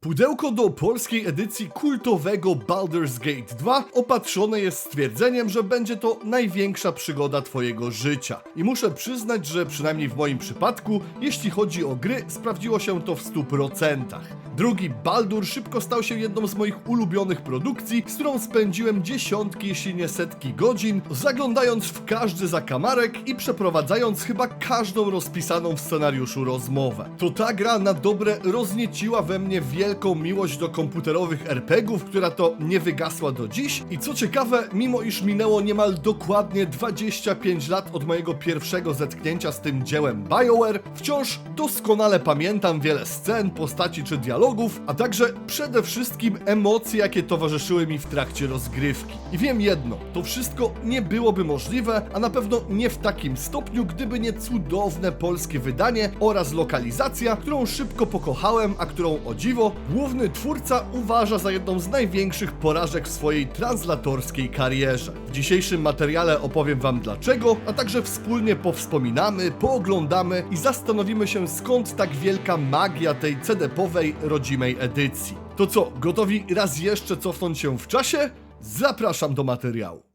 Pudełko do polskiej edycji kultowego Baldur's Gate 2 opatrzone jest stwierdzeniem, że będzie to największa przygoda twojego życia. I muszę przyznać, że przynajmniej w moim przypadku, jeśli chodzi o gry, sprawdziło się to w 100%. Drugi Baldur szybko stał się jedną z moich ulubionych produkcji, z którą spędziłem dziesiątki, jeśli nie setki godzin, zaglądając w każdy zakamarek i przeprowadzając chyba każdą rozpisaną w scenariuszu rozmowę. To ta gra na dobre roznieciła we mnie wielką miłość do komputerowych RPGów, która to nie wygasła do dziś i co ciekawe, mimo iż minęło niemal dokładnie 25 lat od mojego pierwszego zetknięcia z tym dziełem BioWare, wciąż doskonale pamiętam wiele scen, postaci czy dialogów, a także przede wszystkim emocje, jakie towarzyszyły mi w trakcie rozgrywki. I wiem jedno, to wszystko nie byłoby możliwe, a na pewno nie w takim stopniu, gdyby nie cudowne polskie wydanie oraz lokalizacja, którą szybko pokochałem, a którą o dziwo główny twórca uważa za jedną z największych porażek w swojej translatorskiej karierze. W dzisiejszym materiale opowiem wam dlaczego, a także wspólnie powspominamy, pooglądamy i zastanowimy się skąd tak wielka magia tej CD-powej rodzimej edycji. To co, gotowi raz jeszcze cofnąć się w czasie? Zapraszam do materiału.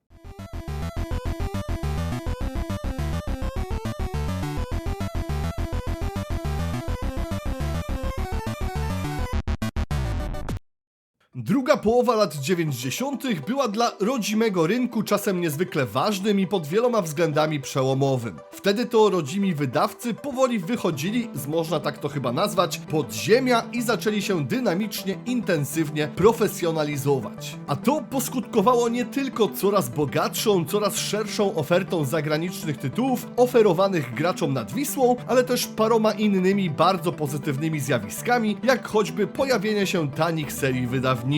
Druga połowa lat 90. była dla rodzimego rynku czasem niezwykle ważnym i pod wieloma względami przełomowym. Wtedy to rodzimi wydawcy powoli wychodzili z, można tak to chyba nazwać, podziemia i zaczęli się dynamicznie, intensywnie profesjonalizować. A to poskutkowało nie tylko coraz bogatszą, coraz szerszą ofertą zagranicznych tytułów oferowanych graczom nad Wisłą, ale też paroma innymi bardzo pozytywnymi zjawiskami, jak choćby pojawienie się tanich serii wydawniczych.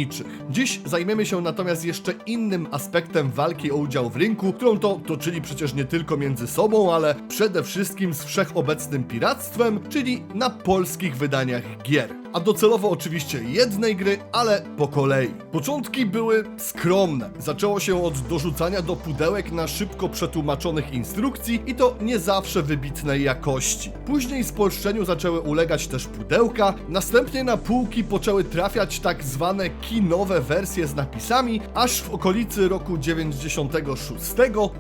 Dziś zajmiemy się natomiast jeszcze innym aspektem walki o udział w rynku, którą to toczyli przecież nie tylko między sobą, ale przede wszystkim z wszechobecnym piractwem, czyli na polskich wydaniach gier. A docelowo oczywiście jednej gry, ale po kolei. Początki były skromne. Zaczęło się od dorzucania do pudełek na szybko przetłumaczonych instrukcji i to nie zawsze wybitnej jakości. Później spolszczeniu zaczęły ulegać też pudełka, następnie na półki poczęły trafiać tak zwane kinowe wersje z napisami, aż w okolicy roku 96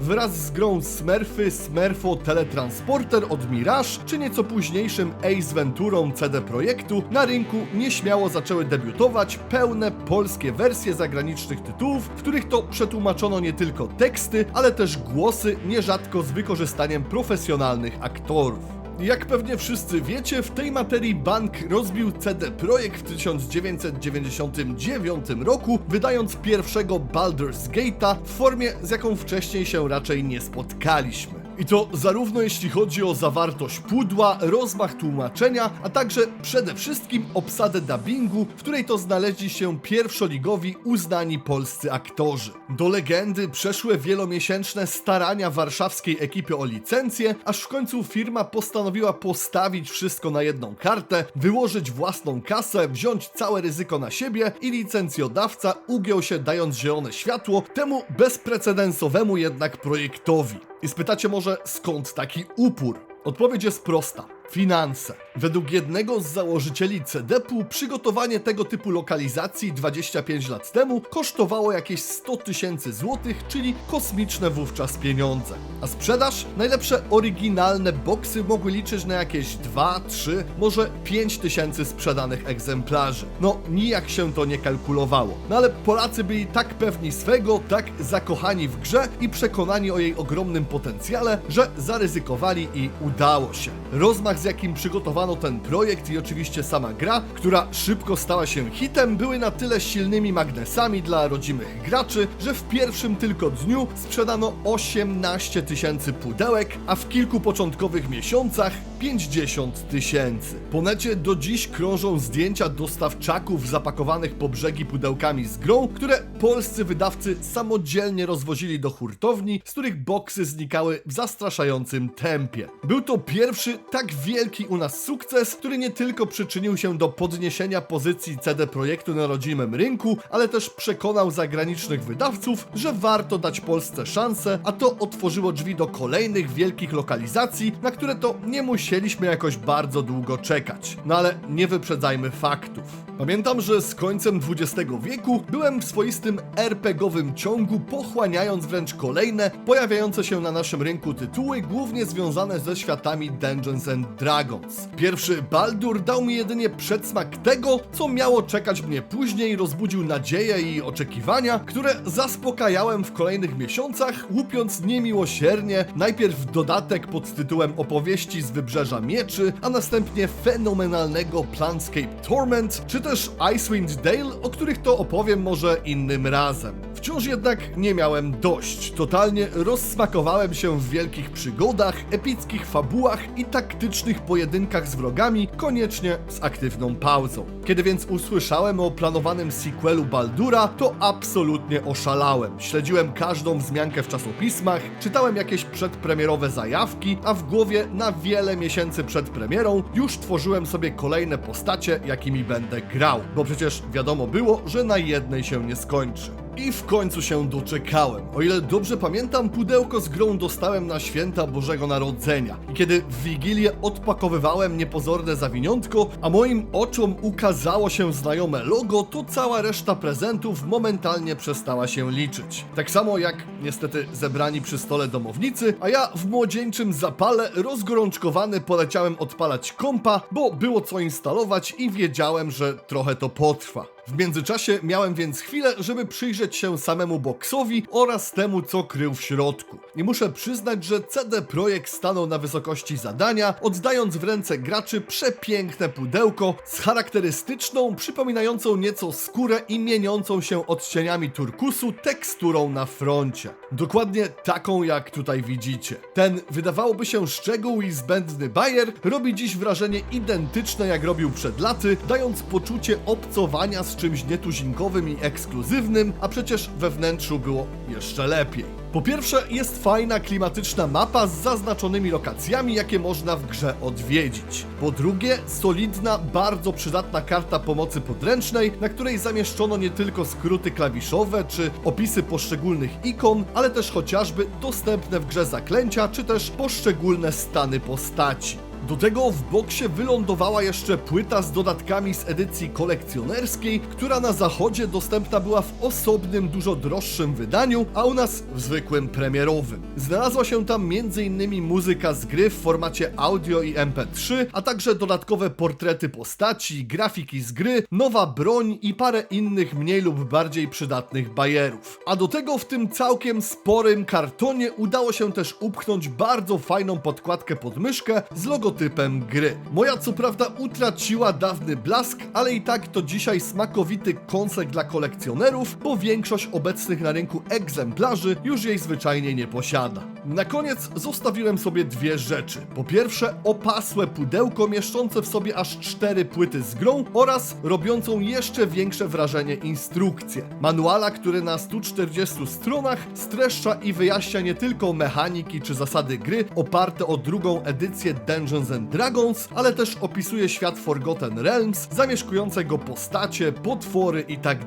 wraz z grą Smurfy Smurfo Teletransporter od Mirage, czy nieco późniejszym Ace Venturą CD Projektu, na rynku nieśmiało zaczęły debiutować pełne polskie wersje zagranicznych tytułów, w których to przetłumaczono nie tylko teksty, ale też głosy, nierzadko z wykorzystaniem profesjonalnych aktorów. Jak pewnie wszyscy wiecie, w tej materii bank rozbił CD Projekt w 1999 roku, wydając pierwszego Baldur's Gate'a w formie, z jaką wcześniej się raczej nie spotkaliśmy. I to zarówno jeśli chodzi o zawartość pudła, rozmach tłumaczenia, a także przede wszystkim obsadę dubbingu, w której to znaleźli się pierwszoligowi uznani polscy aktorzy. Do legendy przeszły wielomiesięczne starania warszawskiej ekipy o licencję, aż w końcu firma postanowiła postawić wszystko na jedną kartę, wyłożyć własną kasę, wziąć całe ryzyko na siebie i licencjodawca ugiął się dając zielone światło temu bezprecedensowemu jednak projektowi. I spytacie może skąd taki upór? Odpowiedź jest prosta. Finanse. Według jednego z założycieli CDP-u przygotowanie tego typu lokalizacji 25 lat temu kosztowało jakieś 100 tysięcy złotych, czyli kosmiczne wówczas pieniądze. A sprzedaż? Najlepsze oryginalne boksy mogły liczyć na jakieś 2, 3, może 5 tysięcy sprzedanych egzemplarzy. No, nijak się to nie kalkulowało. No ale Polacy byli tak pewni swego, tak zakochani w grze i przekonani o jej ogromnym potencjale, że zaryzykowali i udało się. Rozmach z jakim przygotowano ten projekt i oczywiście sama gra, która szybko stała się hitem, były na tyle silnymi magnesami dla rodzimych graczy, że w pierwszym tylko dniu sprzedano 18 tysięcy pudełek, a w kilku początkowych miesiącach 50 tysięcy. Po necie do dziś krążą zdjęcia dostawczaków zapakowanych po brzegi pudełkami z grą, które polscy wydawcy samodzielnie rozwozili do hurtowni, z których boksy znikały w zastraszającym tempie. Był to pierwszy tak wielki u nas sukces, który nie tylko przyczynił się do podniesienia pozycji CD Projektu na rodzimym rynku, ale też przekonał zagranicznych wydawców, że warto dać Polsce szansę, a to otworzyło drzwi do kolejnych wielkich lokalizacji, na które to nie musieli musieliśmy jakoś bardzo długo czekać. No ale nie wyprzedzajmy faktów. Pamiętam, że z końcem XX wieku byłem w swoistym RPGowym ciągu, pochłaniając wręcz kolejne, pojawiające się na naszym rynku tytuły, głównie związane ze światami Dungeons and Dragons. Pierwszy Baldur dał mi jedynie przedsmak tego, co miało czekać mnie później, rozbudził nadzieje i oczekiwania, które zaspokajałem w kolejnych miesiącach, łupiąc niemiłosiernie najpierw dodatek pod tytułem Opowieści z Wybrzeża Mieczy, a następnie fenomenalnego Planscape Torment, czy też Icewind Dale, o których to opowiem może innym razem. Wciąż jednak nie miałem dość. Totalnie rozsmakowałem się w wielkich przygodach, epickich fabułach i taktycznych pojedynkach z wrogami, koniecznie z aktywną pauzą. Kiedy więc usłyszałem o planowanym sequelu Baldura, to absolutnie oszalałem. Śledziłem każdą wzmiankę w czasopismach, czytałem jakieś przedpremierowe zajawki, a w głowie na wiele miesięcy przed premierą już tworzyłem sobie kolejne postacie, jakimi będę grał, bo przecież wiadomo było, że na jednej się nie skończy. I w końcu się doczekałem. O ile dobrze pamiętam, pudełko z grą dostałem na święta Bożego Narodzenia. I kiedy w Wigilię odpakowywałem niepozorne zawiniątko, a moim oczom ukazało się znajome logo, to cała reszta prezentów momentalnie przestała się liczyć. Tak samo jak niestety zebrani przy stole domownicy, a ja w młodzieńczym zapale rozgorączkowany poleciałem odpalać kompa, bo było co instalować i wiedziałem, że trochę to potrwa. W międzyczasie miałem więc chwilę, żeby przyjrzeć się samemu boksowi oraz temu, co krył w środku. I muszę przyznać, że CD Projekt stanął na wysokości zadania, oddając w ręce graczy przepiękne pudełko z charakterystyczną, przypominającą nieco skórę i mieniącą się odcieniami turkusu teksturą na froncie. Dokładnie taką, jak tutaj widzicie. Ten, wydawałoby się szczegół i zbędny bajer, robi dziś wrażenie identyczne jak robił przed laty, dając poczucie obcowania z czymś nietuzinkowym i ekskluzywnym, a przecież we wnętrzu było jeszcze lepiej. Po pierwsze, jest fajna, klimatyczna mapa z zaznaczonymi lokacjami, jakie można w grze odwiedzić. Po drugie, solidna, bardzo przydatna karta pomocy podręcznej, na której zamieszczono nie tylko skróty klawiszowe czy opisy poszczególnych ikon, ale też chociażby dostępne w grze zaklęcia, czy też poszczególne stany postaci. Do tego w boksie wylądowała jeszcze płyta z dodatkami z edycji kolekcjonerskiej, która na zachodzie dostępna była w osobnym, dużo droższym wydaniu, a u nas w zwykłym premierowym. Znalazła się tam m.in. muzyka z gry w formacie audio i MP3, a także dodatkowe portrety postaci, grafiki z gry, nowa broń i parę innych mniej lub bardziej przydatnych bajerów. A do tego w tym całkiem sporym kartonie udało się też upchnąć bardzo fajną podkładkę pod myszkę z logotypem gry. Moja co prawda utraciła dawny blask, ale i tak to dzisiaj smakowity kąsek dla kolekcjonerów, bo większość obecnych na rynku egzemplarzy już jej zwyczajnie nie posiada. Na koniec zostawiłem sobie dwie rzeczy. Po pierwsze opasłe pudełko mieszczące w sobie aż cztery płyty z grą oraz robiącą jeszcze większe wrażenie instrukcję. Manuala, który na 140 stronach streszcza i wyjaśnia nie tylko mechaniki czy zasady gry oparte o drugą edycję Dungeons and Dragons, ale też opisuje świat Forgotten Realms, zamieszkujące go postacie, potwory i tak.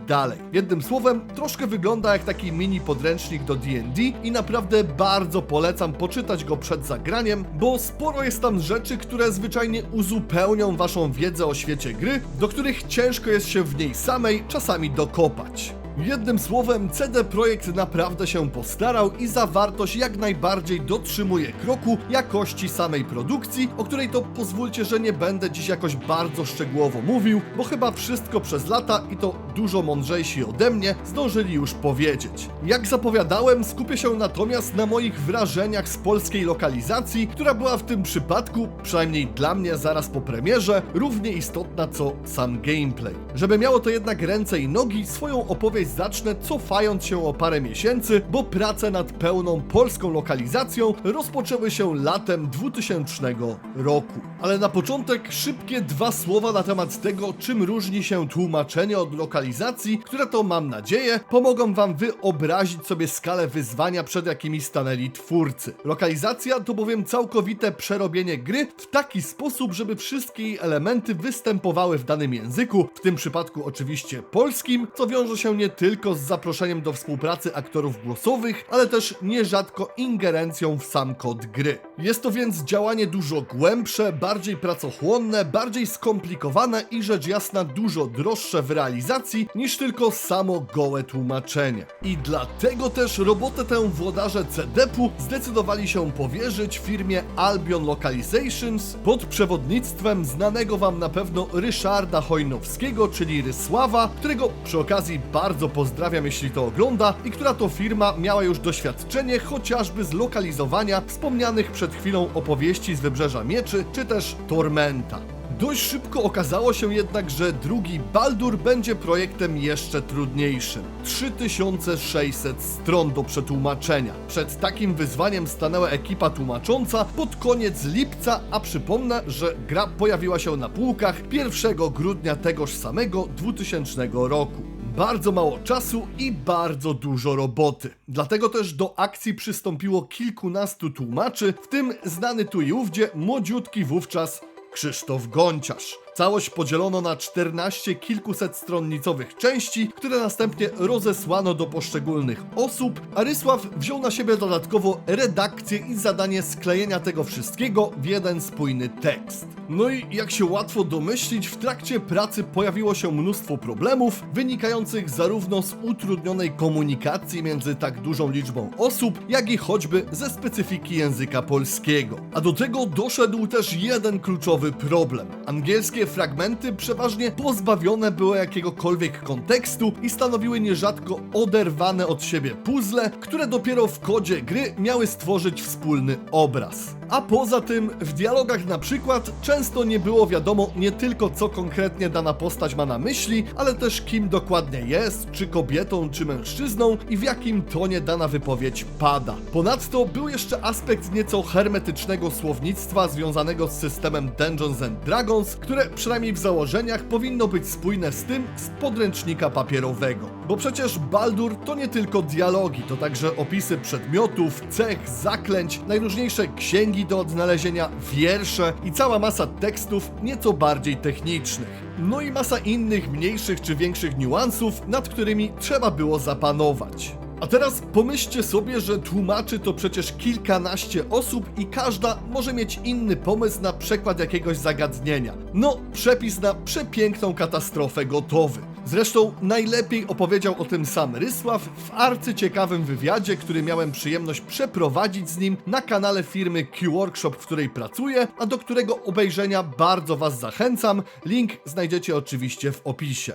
Jednym słowem, troszkę wygląda jak taki mini podręcznik do D&D i naprawdę bardzo polecam poczytać go przed zagraniem, bo sporo jest tam rzeczy, które zwyczajnie uzupełnią waszą wiedzę o świecie gry, do których ciężko jest się w niej samej czasami dokopać. Jednym słowem, CD Projekt naprawdę się postarał i zawartość jak najbardziej dotrzymuje kroku jakości samej produkcji, o której to pozwólcie, że nie będę dziś jakoś bardzo szczegółowo mówił, bo chyba wszystko przez lata i to dużo mądrzejsi ode mnie zdążyli już powiedzieć. Jak zapowiadałem, skupię się natomiast na moich wrażeniach z polskiej lokalizacji, która była w tym przypadku, przynajmniej dla mnie zaraz po premierze, równie istotna co sam gameplay. Żeby miało to jednak ręce i nogi, swoją opowieść zacznę cofając się o parę miesięcy, bo prace nad pełną polską lokalizacją rozpoczęły się latem 2000 roku. Ale na początek szybkie dwa słowa na temat tego, czym różni się tłumaczenie od lokalizacji lokalizacji, które to mam nadzieję pomogą wam wyobrazić sobie skalę wyzwania, przed jakimi stanęli twórcy. Lokalizacja to bowiem całkowite przerobienie gry w taki sposób, żeby wszystkie jej elementy występowały w danym języku, w tym przypadku oczywiście polskim, co wiąże się nie tylko z zaproszeniem do współpracy aktorów głosowych, ale też nierzadko ingerencją w sam kod gry. Jest to więc działanie dużo głębsze, bardziej pracochłonne, bardziej skomplikowane i rzecz jasna dużo droższe w realizacji niż tylko samo gołe tłumaczenie. I dlatego też robotę tę włodarze CDP-u zdecydowali się powierzyć firmie Albion Localizations pod przewodnictwem znanego wam na pewno Ryszarda Hojnowskiego, czyli Rysława, którego przy okazji bardzo pozdrawiam, jeśli to ogląda, i która to firma miała już doświadczenie chociażby z lokalizowania wspomnianych przed chwilą opowieści z Wybrzeża Mieczy, czy też Tormenta. Dość szybko okazało się jednak, że drugi Baldur będzie projektem jeszcze trudniejszym. 3600 stron do przetłumaczenia. Przed takim wyzwaniem stanęła ekipa tłumacząca pod koniec lipca, a przypomnę, że gra pojawiła się na półkach 1 grudnia tegoż samego 2000 roku. Bardzo mało czasu i bardzo dużo roboty. Dlatego też do akcji przystąpiło kilkunastu tłumaczy, w tym znany tu i ówdzie młodziutki wówczas Krzysztof Gonciarz. Całość podzielono na 14 kilkusetstronnicowych części, które następnie rozesłano do poszczególnych osób, a Rysław wziął na siebie dodatkowo redakcję i zadanie sklejenia tego wszystkiego w jeden spójny tekst. No i jak się łatwo domyślić, w trakcie pracy pojawiło się mnóstwo problemów, wynikających zarówno z utrudnionej komunikacji między tak dużą liczbą osób, jak i choćby ze specyfiki języka polskiego. A do tego doszedł też jeden kluczowy problem. Angielskie fragmenty przeważnie pozbawione były jakiegokolwiek kontekstu i stanowiły nierzadko oderwane od siebie puzzle, które dopiero w kodzie gry miały stworzyć wspólny obraz. A poza tym w dialogach na przykład często nie było wiadomo nie tylko co konkretnie dana postać ma na myśli, ale też kim dokładnie jest, czy kobietą, czy mężczyzną i w jakim tonie dana wypowiedź pada. Ponadto był jeszcze aspekt nieco hermetycznego słownictwa związanego z systemem Dungeons and Dragons, które przynajmniej w założeniach powinno być spójne z tym z podręcznika papierowego. Bo przecież Baldur to nie tylko dialogi, to także opisy przedmiotów, cech, zaklęć, najróżniejsze księgi do odnalezienia, wiersze i cała masa tekstów nieco bardziej technicznych. No i masa innych mniejszych czy większych niuansów, nad którymi trzeba było zapanować. A teraz pomyślcie sobie, że tłumaczy to przecież kilkanaście osób i każda może mieć inny pomysł na przekład jakiegoś zagadnienia. No, przepis na przepiękną katastrofę gotowy. Zresztą najlepiej opowiedział o tym sam Rysław w arcyciekawym wywiadzie, który miałem przyjemność przeprowadzić z nim na kanale firmy Q-Workshop, w której pracuję, a do którego obejrzenia bardzo Was zachęcam. Link znajdziecie oczywiście w opisie.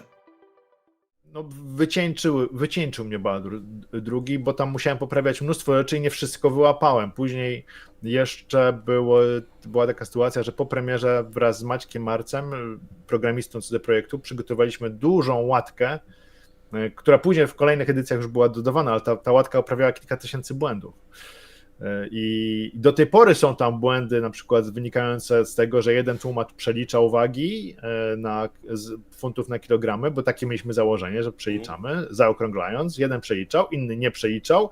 no, wycieńczył, wycieńczył mnie Baldur drugi, bo tam musiałem poprawiać mnóstwo rzeczy i nie wszystko wyłapałem. Później jeszcze było, była taka sytuacja, że po premierze wraz z Maćkiem Marcem, programistą CD Projektu, przygotowaliśmy dużą łatkę, y, która później w kolejnych edycjach już była dodawana, ale ta, ta łatka oprawiała kilka tysięcy błędów. Y, I do tej pory są tam błędy, na przykład wynikające z tego, że jeden tłumacz przeliczał wagi y, na, z funtów na kilogramy, bo takie mieliśmy założenie, że przeliczamy, zaokrąglając. Jeden przeliczał, inny nie przeliczał,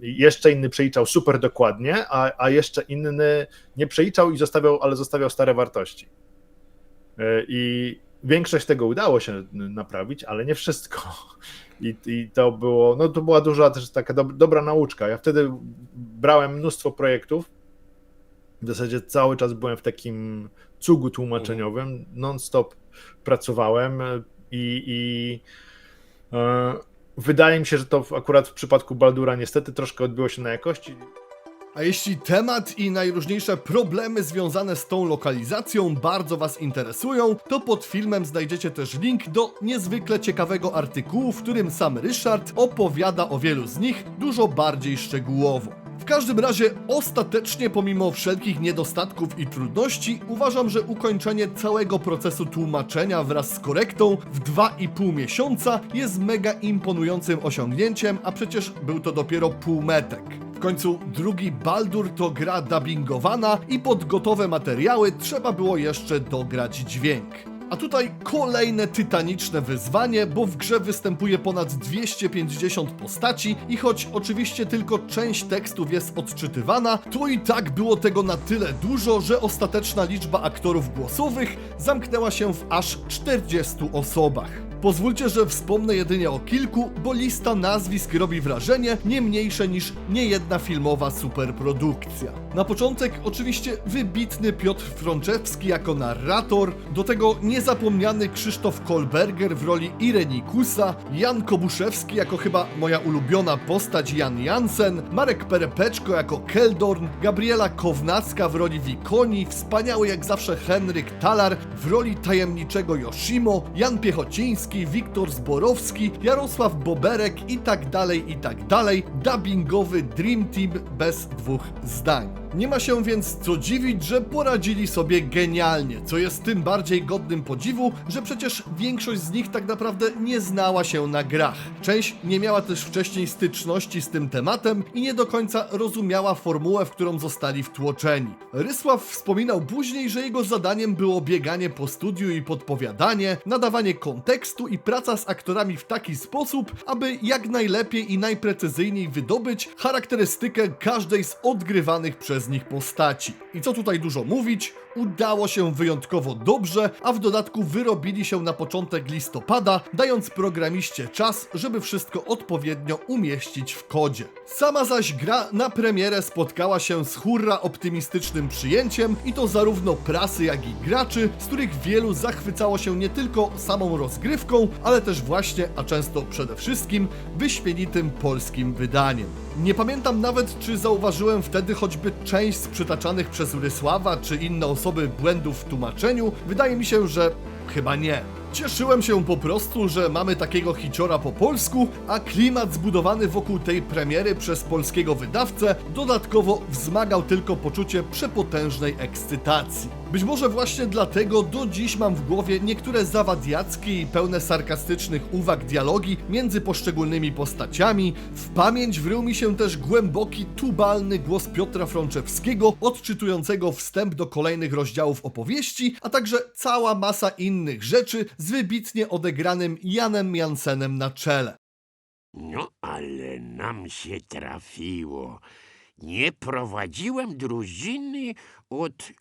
jeszcze inny przeliczał super dokładnie, a, a jeszcze inny nie przeliczał i zostawiał, ale zostawiał stare wartości. I większość tego udało się naprawić, ale nie wszystko. I, I to było, no to była duża też taka dob- dobra nauczka. Ja wtedy brałem mnóstwo projektów. W zasadzie cały czas byłem w takim cugu tłumaczeniowym, non-stop pracowałem i, i e, wydaje mi się, że to akurat w przypadku Baldura niestety troszkę odbiło się na jakości. A jeśli temat i najróżniejsze problemy związane z tą lokalizacją bardzo Was interesują, to pod filmem znajdziecie też link do niezwykle ciekawego artykułu, w którym sam Ryszard opowiada o wielu z nich dużo bardziej szczegółowo. W każdym razie, ostatecznie, pomimo wszelkich niedostatków i trudności, uważam, że ukończenie całego procesu tłumaczenia wraz z korektą w 2,5 miesiąca jest mega imponującym osiągnięciem, a przecież był to dopiero półmetek. W końcu drugi Baldur to gra dubbingowana i pod gotowe materiały trzeba było jeszcze dograć dźwięk. A tutaj kolejne tytaniczne wyzwanie, bo w grze występuje ponad 250 postaci i choć oczywiście tylko część tekstów jest odczytywana, to i tak było tego na tyle dużo, że ostateczna liczba aktorów głosowych zamknęła się w aż 40 osobach. Pozwólcie, że wspomnę jedynie o kilku, bo lista nazwisk robi wrażenie nie mniejsze niż niejedna filmowa superprodukcja. Na początek oczywiście wybitny Piotr Frączewski jako narrator, do tego niezapomniany Krzysztof Kolberger w roli Irenikusa, Jan Kobuszewski jako chyba moja ulubiona postać Jan Jansen, Marek Perepeczko jako Keldorn, Gabriela Kownacka w roli Wikoni, wspaniały jak zawsze Henryk Talar w roli tajemniczego Yoshimo, Jan Piechociński, Wiktor Zborowski, Jarosław Boberek i tak dalej, i tak dalej. Dubbingowy Dream Team bez dwóch zdań. Nie ma się więc co dziwić, że poradzili sobie genialnie, co jest tym bardziej godnym podziwu, że przecież większość z nich tak naprawdę nie znała się na grach. Część nie miała też wcześniej styczności z tym tematem i nie do końca rozumiała formułę, w którą zostali wtłoczeni. Rysław wspominał później, że jego zadaniem było bieganie po studiu i podpowiadanie, nadawanie kontekstu i praca z aktorami w taki sposób, aby jak najlepiej i najprecyzyjniej wydobyć charakterystykę każdej z odgrywanych przez nich postaci. I co tutaj dużo mówić, udało się wyjątkowo dobrze, a w dodatku wyrobili się na początek listopada, dając programiście czas, żeby wszystko odpowiednio umieścić w kodzie. Sama zaś gra na premierę spotkała się z hurra optymistycznym przyjęciem i to zarówno prasy, jak i graczy, z których wielu zachwycało się nie tylko samą rozgrywką, ale też właśnie, a często przede wszystkim, wyśmienitym polskim wydaniem. Nie pamiętam nawet, czy zauważyłem wtedy choćby część z przytaczanych przez Rysława czy inne osoby błędów w tłumaczeniu. Wydaje mi się, że chyba nie. Cieszyłem się po prostu, że mamy takiego hiciora po polsku, a klimat zbudowany wokół tej premiery przez polskiego wydawcę dodatkowo wzmagał tylko poczucie przepotężnej ekscytacji. Być może właśnie dlatego do dziś mam w głowie niektóre zawadiackie i pełne sarkastycznych uwag dialogi między poszczególnymi postaciami. W pamięć wrył mi się też głęboki, tubalny głos Piotra Frączewskiego, odczytującego wstęp do kolejnych rozdziałów opowieści, a także cała masa innych rzeczy z wybitnie odegranym Janem Jansenem na czele. No, ale nam się trafiło. Nie prowadziłem drużyny od,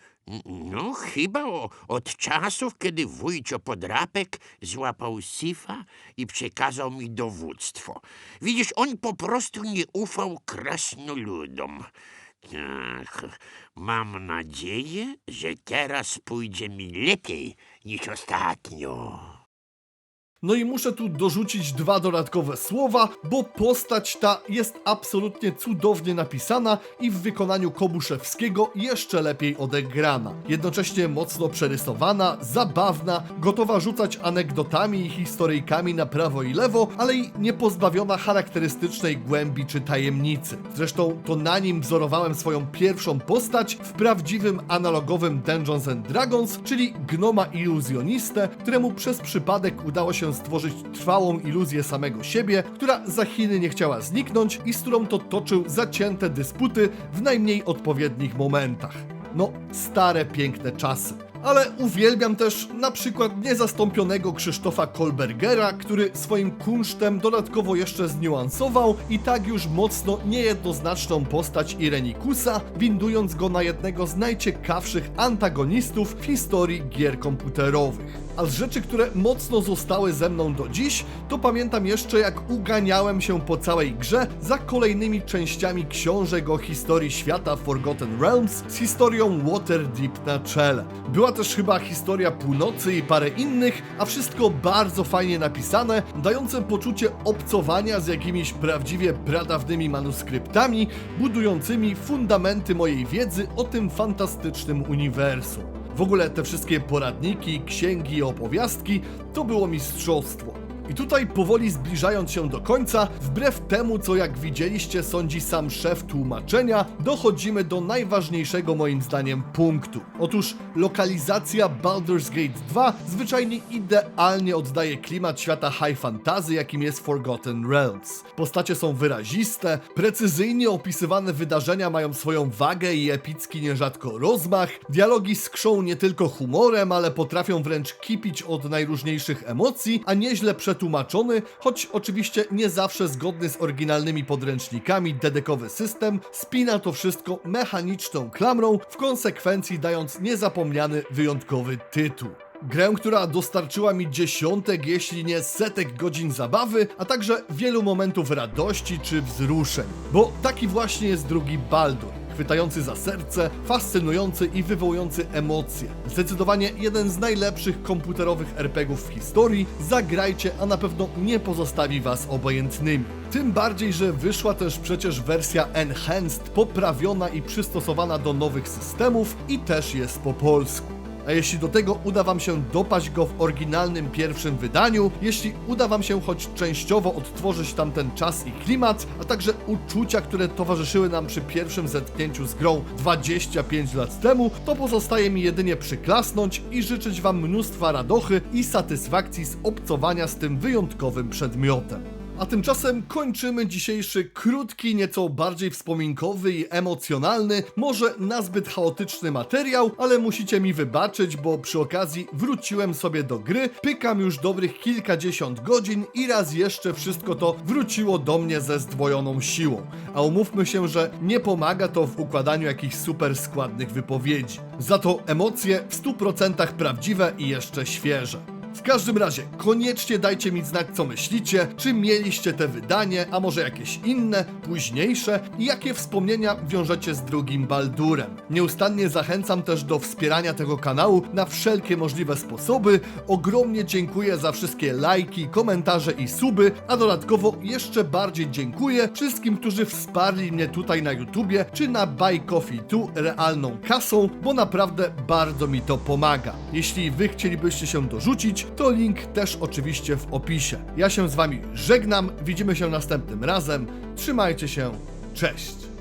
no chyba o, od czasów, kiedy wujcio Podrapek złapał Sifa i przekazał mi dowództwo. Widzisz, on po prostu nie ufał krasnoludom. Tak, mam nadzieję, że teraz pójdzie mi lepiej niż ostatnio. No i muszę tu dorzucić dwa dodatkowe słowa, bo postać ta jest absolutnie cudownie napisana i w wykonaniu Kobuszewskiego jeszcze lepiej odegrana. Jednocześnie mocno przerysowana, zabawna, gotowa rzucać anegdotami i historyjkami na prawo i lewo, ale i niepozbawiona charakterystycznej głębi czy tajemnicy. Zresztą to na nim wzorowałem swoją pierwszą postać w prawdziwym analogowym Dungeons and Dragons, czyli gnoma iluzjonistę, któremu przez przypadek udało się stworzyć trwałą iluzję samego siebie, która za Chiny nie chciała zniknąć i z którą to toczył zacięte dysputy w najmniej odpowiednich momentach. No, stare, piękne czasy. Ale uwielbiam też na przykład niezastąpionego Krzysztofa Kolbergera, który swoim kunsztem dodatkowo jeszcze zniuansował i tak już mocno niejednoznaczną postać Irenikusa, windując go na jednego z najciekawszych antagonistów w historii gier komputerowych. A z rzeczy, które mocno zostały ze mną do dziś, to pamiętam jeszcze jak uganiałem się po całej grze za kolejnymi częściami książek o historii świata Forgotten Realms z historią Waterdeep na czele. Była też chyba historia północy i parę innych, a wszystko bardzo fajnie napisane, dające poczucie obcowania z jakimiś prawdziwie pradawnymi manuskryptami, budującymi fundamenty mojej wiedzy o tym fantastycznym uniwersum. W ogóle te wszystkie poradniki, księgi opowiastki to było mistrzostwo. I tutaj powoli zbliżając się do końca, wbrew temu co jak widzieliście sądzi sam szef tłumaczenia, dochodzimy do najważniejszego moim zdaniem punktu. Otóż lokalizacja Baldur's Gate 2 zwyczajnie idealnie oddaje klimat świata high fantasy jakim jest Forgotten Realms. Postacie są wyraziste, precyzyjnie opisywane wydarzenia mają swoją wagę i epicki nierzadko rozmach, dialogi skrzą nie tylko humorem, ale potrafią wręcz kipić od najróżniejszych emocji, a nieźle przetłumaczony, choć oczywiście nie zawsze zgodny z oryginalnymi podręcznikami dedekowy system, spina to wszystko mechaniczną klamrą, w konsekwencji dając niezapomniany wyjątkowy tytuł. Grę, która dostarczyła mi dziesiątek, jeśli nie setek godzin zabawy, a także wielu momentów radości czy wzruszeń. Bo taki właśnie jest drugi Baldur. Chwytający za serce, fascynujący i wywołujący emocje. Zdecydowanie jeden z najlepszych komputerowych RPGów w historii. Zagrajcie, a na pewno nie pozostawi was obojętnymi. Tym bardziej, że wyszła też przecież wersja Enhanced, poprawiona i przystosowana do nowych systemów i też jest po polsku. A jeśli do tego uda Wam się dopaść go w oryginalnym pierwszym wydaniu, jeśli uda Wam się choć częściowo odtworzyć tamten czas i klimat, a także uczucia, które towarzyszyły nam przy pierwszym zetknięciu z grą 25 lat temu, to pozostaje mi jedynie przyklasnąć i życzyć Wam mnóstwa radochy i satysfakcji z obcowania z tym wyjątkowym przedmiotem. A tymczasem kończymy dzisiejszy krótki, nieco bardziej wspominkowy i emocjonalny, może nazbyt chaotyczny materiał, ale musicie mi wybaczyć, bo przy okazji wróciłem sobie do gry, pykam już dobrych kilkadziesiąt godzin i raz jeszcze wszystko to wróciło do mnie ze zdwojoną siłą. A umówmy się, że nie pomaga to w układaniu jakichś super składnych wypowiedzi. Za to emocje w 100% prawdziwe i jeszcze świeże. W każdym razie, koniecznie dajcie mi znać, co myślicie, czy mieliście te wydanie, a może jakieś inne, późniejsze i jakie wspomnienia wiążecie z drugim Baldurem. Nieustannie zachęcam też do wspierania tego kanału na wszelkie możliwe sposoby. Ogromnie dziękuję za wszystkie lajki, komentarze i suby, a dodatkowo jeszcze bardziej dziękuję wszystkim, którzy wsparli mnie tutaj na YouTubie czy na Buy Coffee Tu realną kasą, bo naprawdę bardzo mi to pomaga. Jeśli wy chcielibyście się dorzucić, to link też oczywiście w opisie. Ja się z wami żegnam, widzimy się następnym razem. Trzymajcie się, cześć!